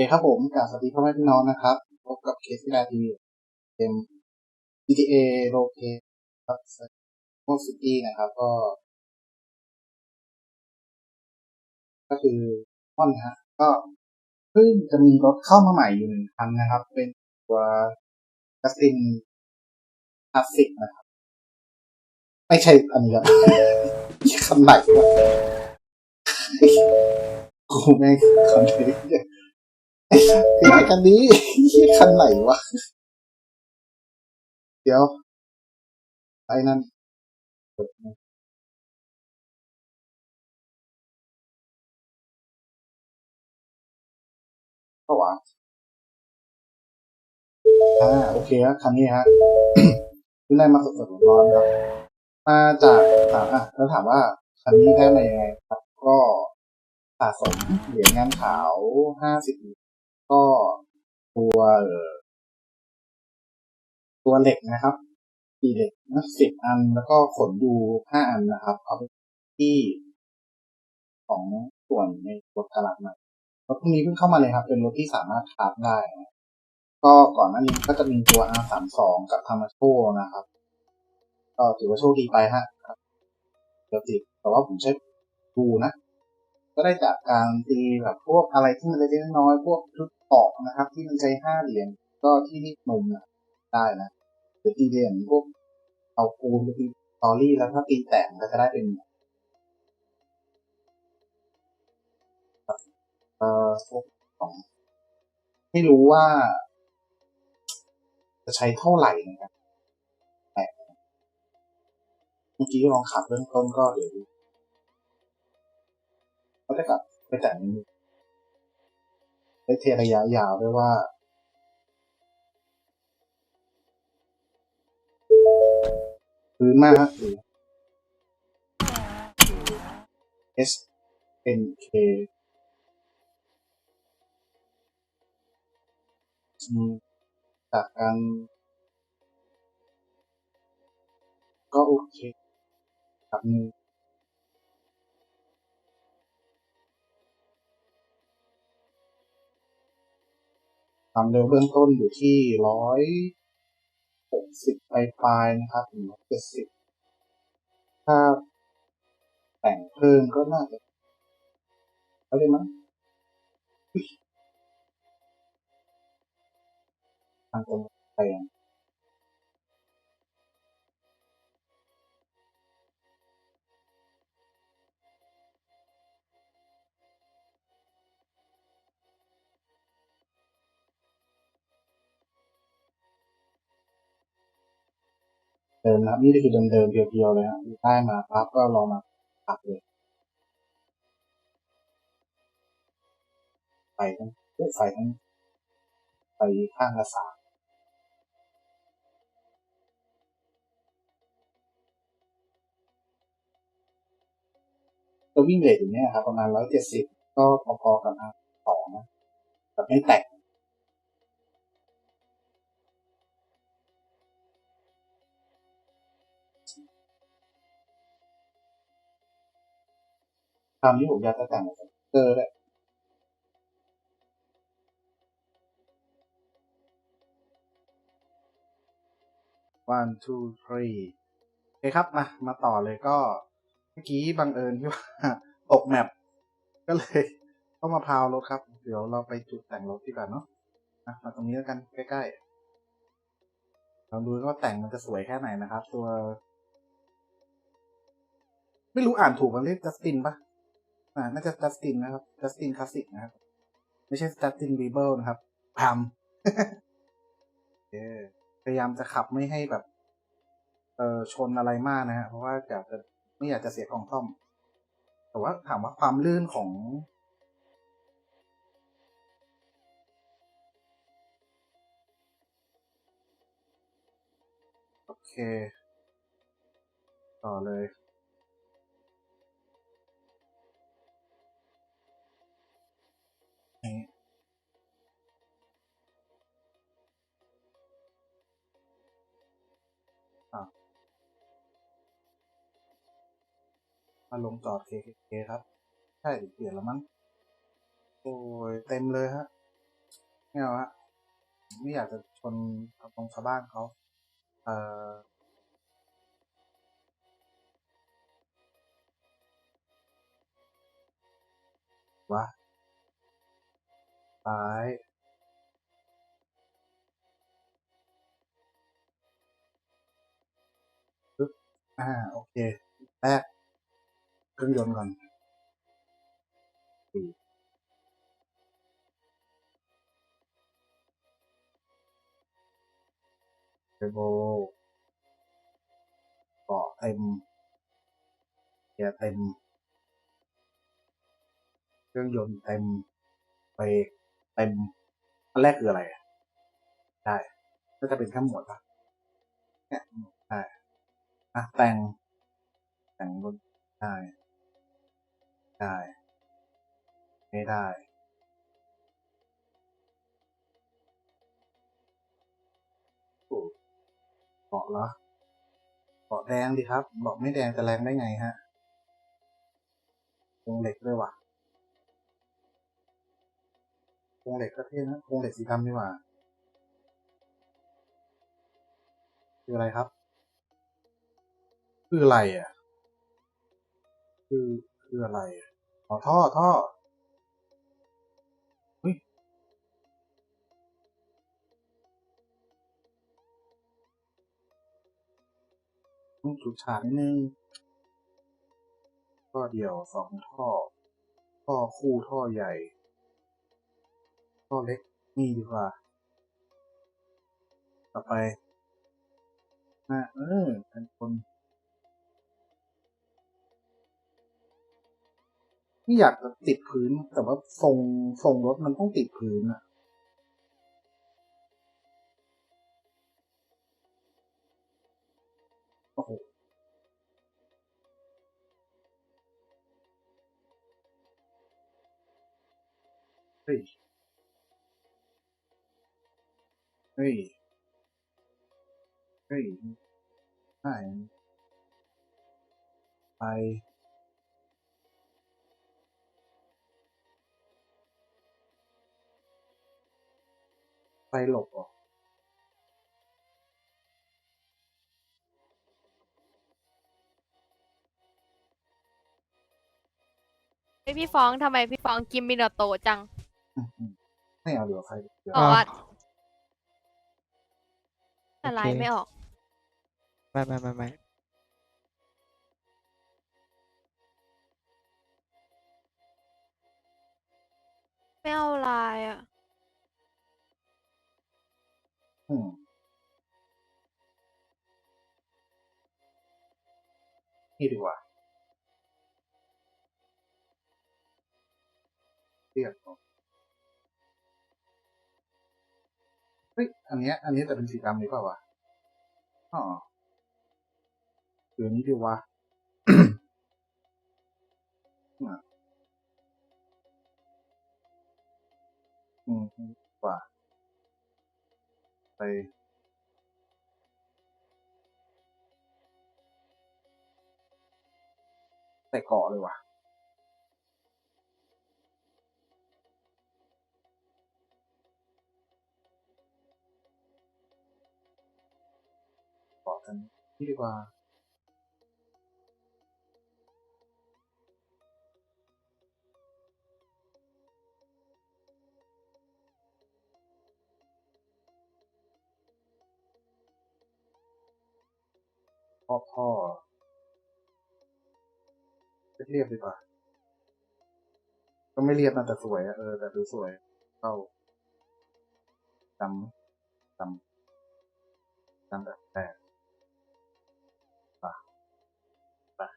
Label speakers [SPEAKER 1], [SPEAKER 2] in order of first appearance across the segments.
[SPEAKER 1] คครับผมกาสวัสดีพ่อแม่พี่น้องนะครับ พบกับเคสที่ไลทีเกม GTA r o l e p l a y ครับโมซิตี้นะครับ ก็ ก็คือม่อนะฮะก็เพิ่งจะมีรถเข้ามาใหม่อยู่หนึ่งคันนะครับ เป็นตัวกัสตินคลาสสิกนะครับ ไม่ใช่อันนี้ครับคันไหนวะกูแม่งคันนี้เนี่ ยไอ้สัสไอ้คันนี้คันไหนวะ เดี๋ยวไอ้นั่นก็วะอ่าโอเคครับคันนี้ฮะเพิ่งได้มาสดๆร้อนครับ มาจากถามอะแล้วถามว่าคันนี้ได้มายังไงครับ ก็สะสมเหรียญงานขาวห้าสิบ ก็ตัวตัวเหล็กนะครับตีเหล็กนะสิบอันแล้วก็ขนดูห้าอันนะครับ เอาไปที่ของส่วนในรถกระบะใหม่รถพวกนี้เพิ่งเข้ามาเลยครับ เป็นรถที่สามารถคราฟได้นะก็ก่อนหน้านี้ก็จะมีตัว R32 กับธรรมโชนะครับ ก็ถือว่าโชคดีไปฮะครับเดี๋ยวติดแต่ว่าผมใช้ดูนะ ก็ได้จากการตีแบบพวกอะไรที่มันเล็กน้อยพวกชุดเกนะครับ ที่มันใช้ห้าเหรียญก็ที่นี่มุมนะได้นะหรือตีเหรียญพวกเอาปูนไปตีตอรี่แล้วถ้าตีแตกก็จะได้เป็นเอ่อพวกของไม่รู้ว่า จะใช้เท่าไหร่นะครับแต่เมื่อกี้ลองขับเริ่มต้นก็เดี๋ยวดู ก็จะกลับไปแต่งได้เทระยะยาวด้วยว่า พื้นมากหรือ S N K อืมจากการก็โอเคครับ ความเร็วเบื้องต้นอยู่ที่ร้อยหกสิบปลายๆนะครับถึงร้อยเจ็ดสิบถ้าแต่งเพิ่มก็น่าจะเอาเลยมั้งทางตรงไปอะ เดิมนะครับ นี่คือเดิมๆเพียวๆเลยฮะได้มาปั๊บก็ลองมาปักเลยไฟทั้งเอ้ยไฟทั้งไฟข้างละสามตัววิ่งเรทอยู่เนี่ยครับประมาณร้อยเจ็ดสิบก็พอๆกับอาสองนะแต่ไม่แตก คราวนี้ผมอยากจะแต่งสติ๊กเกอร์ด้วย one two three โอเคครับ มา มาต่อเลยก็ เมื่อกี้บังเอิญที่ว่าตกแมปก็เลยต้องมาพาวรถครับ เดี๋ยวเราไปจุดแต่งรถดีกว่าเนาะอะมาตรงนี้แล้วกันใกล้ๆลองดูว่าแต่งมันจะสวยแค่ไหนนะครับ ตัว ไม่รู้อ่านถูกมันเรียกจัสตินปะ อ่าน่าจะจัสตินนะครับจัสตินคลาสสิกนะครับ ไม่ใช่จัสตินบีเบิลนะครับพามโอเคพยายามจะขับไม่ให้แบบ เออชนอะไรมากนะฮะเพราะว่าอยากจะไม่อยากจะเสียของซ่อม แต่ว่าถามว่าความลื่นของโอเค ต่อเลย มาลงจอด KKK ครับ ใช่เปลี่ยนแล้วมั้งโอ้ยเต็มเลยฮะไม่เอาฮะไม่อยากจะชนตรงชาวบ้านเขาเอ่อวะซ้ายปึ๊บอ่า โอเคแรก เครื่องยนต์ก่อนสี่เทอร์โบเกาะเต็มเกียร์เต็ม เครื่องยนต์เต็มเบรกเต็มอันแรกคืออะไรอะได้ก็จะเป็นแค่หมวดปะเนี่ยได้อะแต่งแต่งรถได้ ได้ ไม่ได้ โอ้เบาะเหรอเบาะแดงดิครับเบาะไม่แดงจะแรงได้ไงฮะวงเหล็กด้วยว่ะวงเหล็กก็เท่นะวงเหล็กสีดำดีกว่า คืออะไรครับ คืออะไรอะ คือ คืออะไรอะ อ๋อท่อท่อเฮ้ยต้องจุดฉากนิดนึงท่อเดียวสองท่อ ท่อคู่ท่อใหญ่ ท่อเล็กนี่ดีกว่า ต่อไปอะเออเป็นคน นี่อยากติดพื้น แต่ว่าทรงทรงรถมันต้องติดพื้นอะโอ้โหเฮ้ยเฮ้ยเฮ้ยใช่ไป ไปหลบเหรอ
[SPEAKER 2] ไอยพี่ฟ้องทำไมพี่ฟ้องกิมมิโนโตะจัง
[SPEAKER 1] อืมอืมไม่เอาเดี๋ยวใครเดี๋ยว
[SPEAKER 2] อ๋อ
[SPEAKER 3] อะ
[SPEAKER 2] อะไร
[SPEAKER 3] โอเค
[SPEAKER 2] ไม่ออก
[SPEAKER 3] ไม่ไม่ไม่ไม่
[SPEAKER 2] ไม่เอาลายอะ
[SPEAKER 1] นี่ดีกว่าเรียกก่อนเฮ้ย อันเนี้ย อันนี้แต่เป็นสีดำดีกว่าวะ อ๋อหรือนี้ดีวะอะอืมดีกว่า ไปใส่เกาะเพ่อพ่อเรียบๆดีกว่า ก็ไม่เรียบนะแต่สวยอะเออแต่ดูสวยเข้าจำจำจำแบบแต่ป่ะ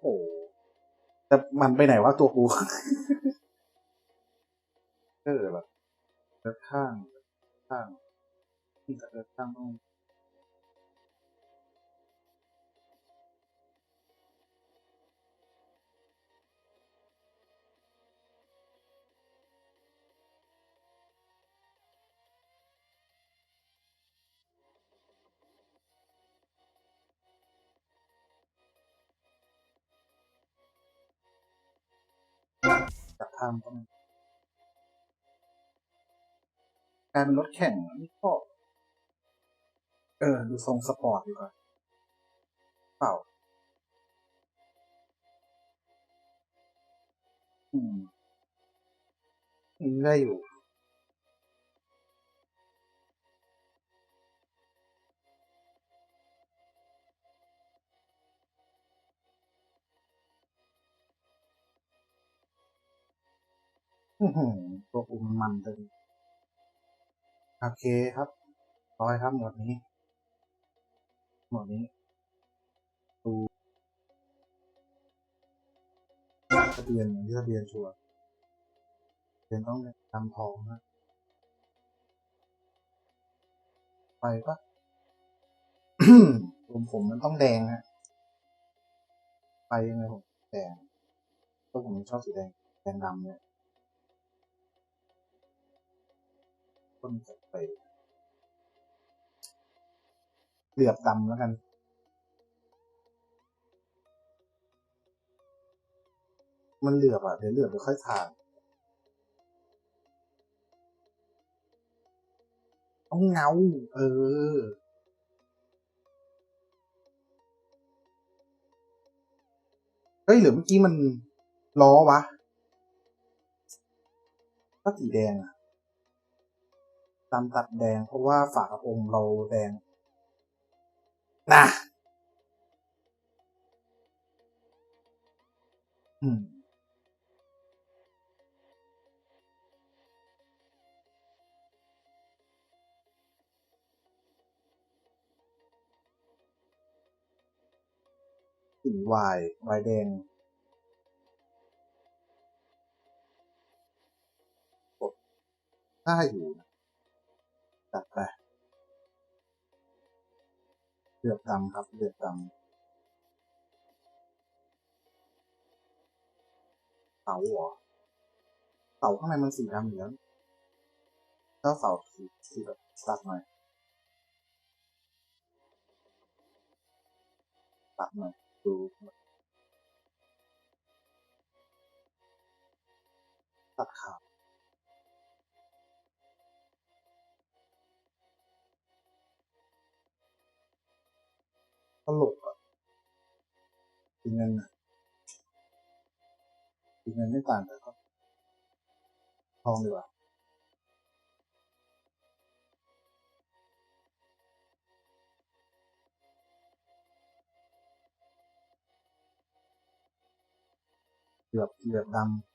[SPEAKER 1] โอ้โหแต่มันไปไหนวะตัวกูเออแบบข้าง ข้างที่จะเลือกข้างต้อง ทางก็มีกลายเป็นรถแข่งนี่ก็ เออ ดูทรงสปอร์ตดีกว่าเปล่า อืมอืมได้อยู่ ตัวอุ้มมันเลยโอเคครับร้อยครับหมดนี้ หมดนี้ดูทะเบียนที่ทะเบียนชัวร์เบียนต้องดำทองนะไปปะผมผมมันต้องแดงฮะไปยังไงผมแดงเพราะผมชอบสีแดงแดงดำเนี่ย ต้นจะไปเหลือบดำแล้วกันมันเหลือบอะเดี๋ยวเหลือบเดี๋ยวค่อยทานต้องเงา เออ เฮ้ยหรือเมื่อกี้มันล้อวะก็สีแดงอะ ตามตัดแดงเพราะว่าฝากระโปรงเราแดงนะอืมสีวายวายแดงกดถ้าอยู่นะัดไป เลือดดำครับ เลือดดำเสาหรอเสาข้างในมันสีดำอยู่แล้วแล้วเสาสีสีแบบตัดหน่อยตัดหน่อยดูตัดขาว ตลกอะสีเงินอะสีเงินไม่ต่างกันครับทองดีกว่าเหลือบเหลือบดำ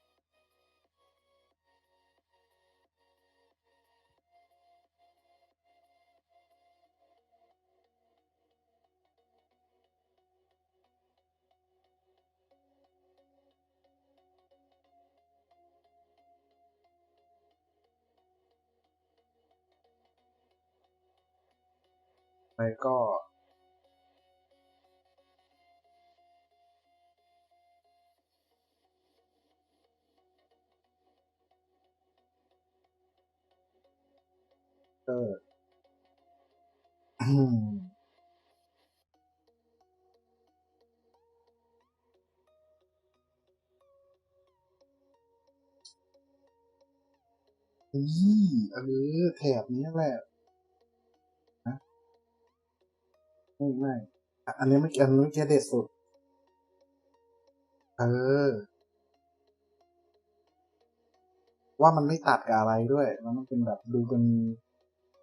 [SPEAKER 1] ก็เอออืมนี่เออแถบนี้แหละ ไม่ไม่อะอันนี้ไม่อันนี้ไม่เด็ดสุด เออ ว่ามันไม่ตัดกับอะไรด้วยแล้วมันเป็นแบบดูเป็น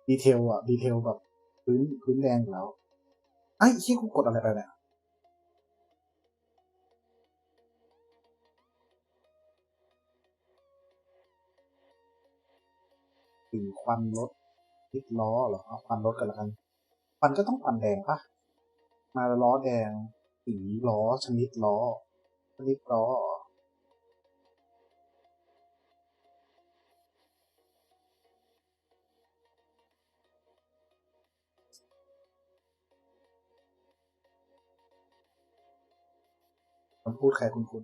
[SPEAKER 1] ดีเทลอะดีเทลแบบพื้นพื้นแดงอยู่แล้วไอ้ยชี้ยกูกดอะไรไปเนี่ยสีควันรถทิศล้อเหรอเอาควันรถกันละกัน ควันก็ต้องควันแดงปะมาล้อแดงสีล้อชนิดล้อ ชนิดล้อมันพูดใครคุณคุณ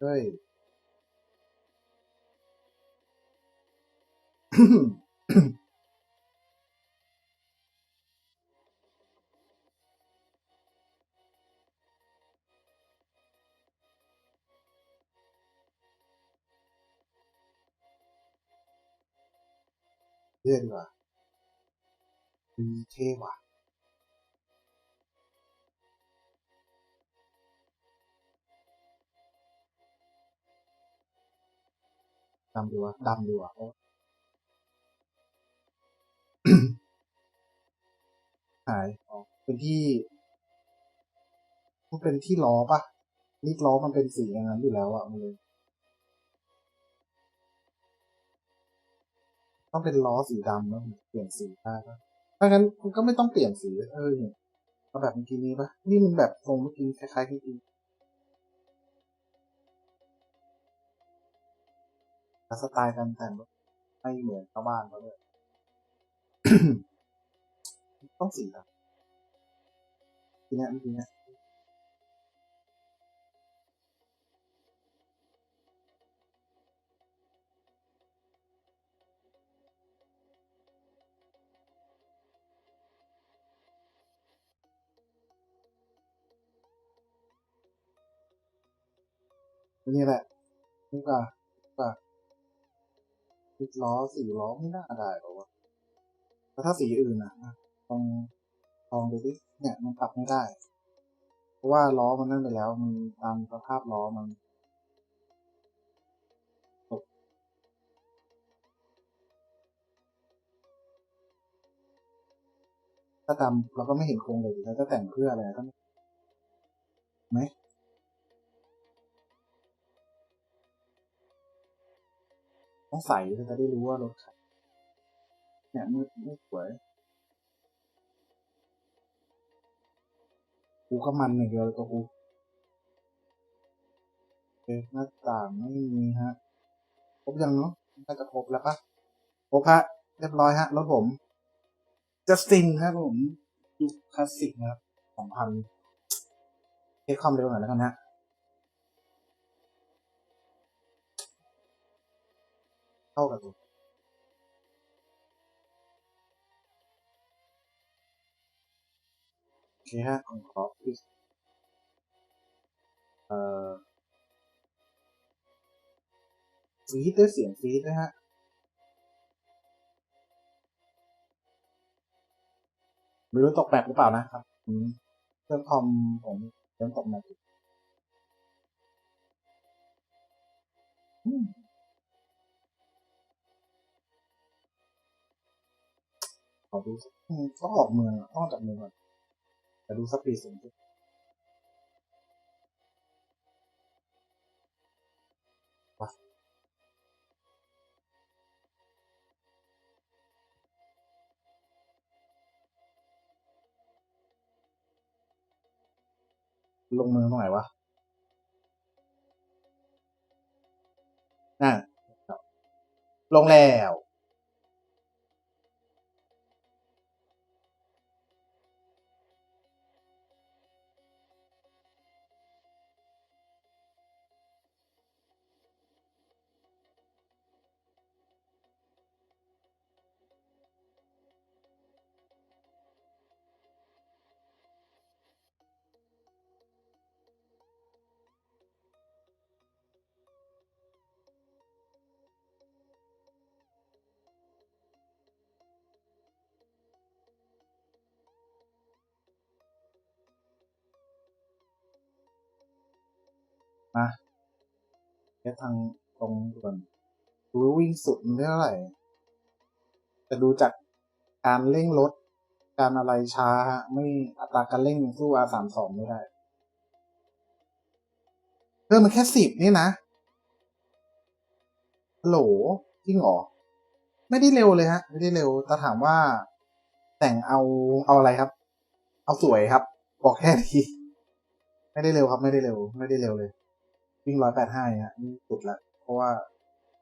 [SPEAKER 1] เฮ้ยอ เลือกดีกว่าดีเท่ว่ะดำดีวะดำดีวะหายอ๋อเป็นที่มันเป็นที่ล้อปะนี่ล้อมันเป็นสีอย่างนั้นอยู่แล้วอะมันเลย ต้องเป็นล้อสีดำแล้วถึงเปลี่ยนสีได้ปะถ้างั้นคุณก็ไม่ต้องเปลี่ยนสีเออเนี่ยเอาแบบเมื่อกี้นี้ปะนี่มันแบบทรงเมื่อกี้คล้ายๆเมื่อกี้แต่สไตล์การแต่งรถไม่เหมือนชาวบ้านเขาเลยต้องสีดำทีนี้ยเมื่อกี้เนี้ย นี่แหละนี่ป่ะป่ะติดล้อสี่ล้อไม่น่าได้หรอวะแต่ถ้าสีอื่นอะอะลองลองดูดิเนี่ยมันปรับไม่ได้ เพราะว่าล้อมันนั่นไปแล้ว มันตามสภาพล้อมันถ้าดำเราก็ไม่เห็นโครงเลยแล้วจะแต่งเพื่ออะไรก็ไม่ไหม ต้องใส่ถึงจะได้รู้ว่ารถใครเนี่ยมืดมืดสวยกูก็มันอย่างเดียวเลยตัวกูโอเคหน้าต่างไม่มีฮะครบยังเนาะน่าจะครบแล้วปะครบฮะเรียบร้อยฮะรถผมจัสตินครับผมยุคคลาสสิกนะครับสองพันเทคความเร็วหน่อยแล้วกันฮะ เข้ากับตัวโอเคฮะผมขอพิสเอ่อฟีดด้วยเสียงฟีดด้วยฮะไม่รู้ตกแปลกหรือเปล่านะครับเครื่องคอมผมเริ่มตกแปล อยู่อืมขอดูสักอืมต้องออกเมืองอะต้องออกจากเมืองก่อนแต่ดูสักปีสูงสุดไปลงเมืองตรงไหนวะน่ะครับลงแล้ว มาแค่ทางตรงด่วนดูวิ่งสุดมันได้เท่าไหร่ แต่ดูจากการเร่งรถ การอะไรช้าไม่อัตราการเร่งสู้ R สามสองไม่ได้เพิ่มมันแค่สิบนี่นะฮัลโหลจริงหรอ ไม่ได้เร็วเลยฮะ ไม่ได้เร็ว แต่ถามว่า แต่งเอาเอาอะไรครับ เอาสวยครับ บอกแค่นี้ไม่ได้เร็วครับ ไม่ได้เร็ว ไม่ได้เร็วเลย วิ่งร้อยแปดห้าฮะนี่สุดละเพราะว่า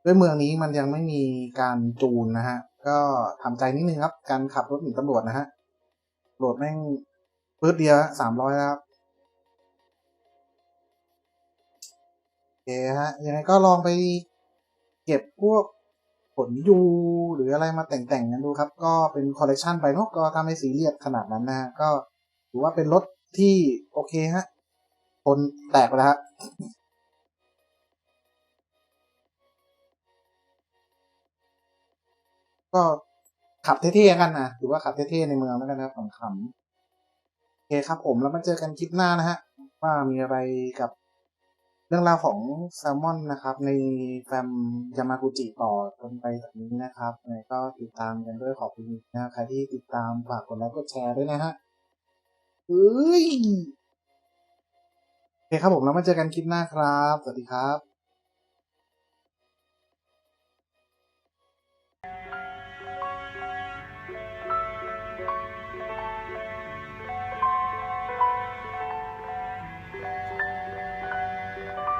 [SPEAKER 1] ด้วยเมืองนี้มันยังไม่มีการจูนนะฮะ ก็ทำใจนิดนึงครับ การขับรถหนีตำรวจนะฮะตำรวจแม่งปื๊ดเดียวสามร้อยแล้วครับโอเคฮะยังไงก็ลองไปเก็บพวกผลยูหรืออะไรมาแต่งๆกันดูครับ ก็เป็นคอลเลกชันไปเนอะก็ทำให้ซีเรียสขนาดนั้นนะฮะ ก็ถือว่าเป็นรถที่โอเคฮะคนแตกไปแล้วฮะ ก็ขับเท่ๆกันนะถือว่าขับเท่ๆในเมืองแล้วกันนะครับขำๆโอเคครับผมแล้วมาเจอกันคลิปหน้านะฮะ ว่ามีอะไรกับเรื่องราวของแซลมอนนะครับ ในแฟมยามากุจิต่อจนไปจากนี้นะครับยังไงก็ติดตามกันด้วยขอบคุณนะใครที่ติดตามฝากกดไลค์กดแชร์ด้วยนะฮะเฮ้ยโอเคครับผมแล้วมาเจอกันคลิปหน้าครับ สวัสดีครับ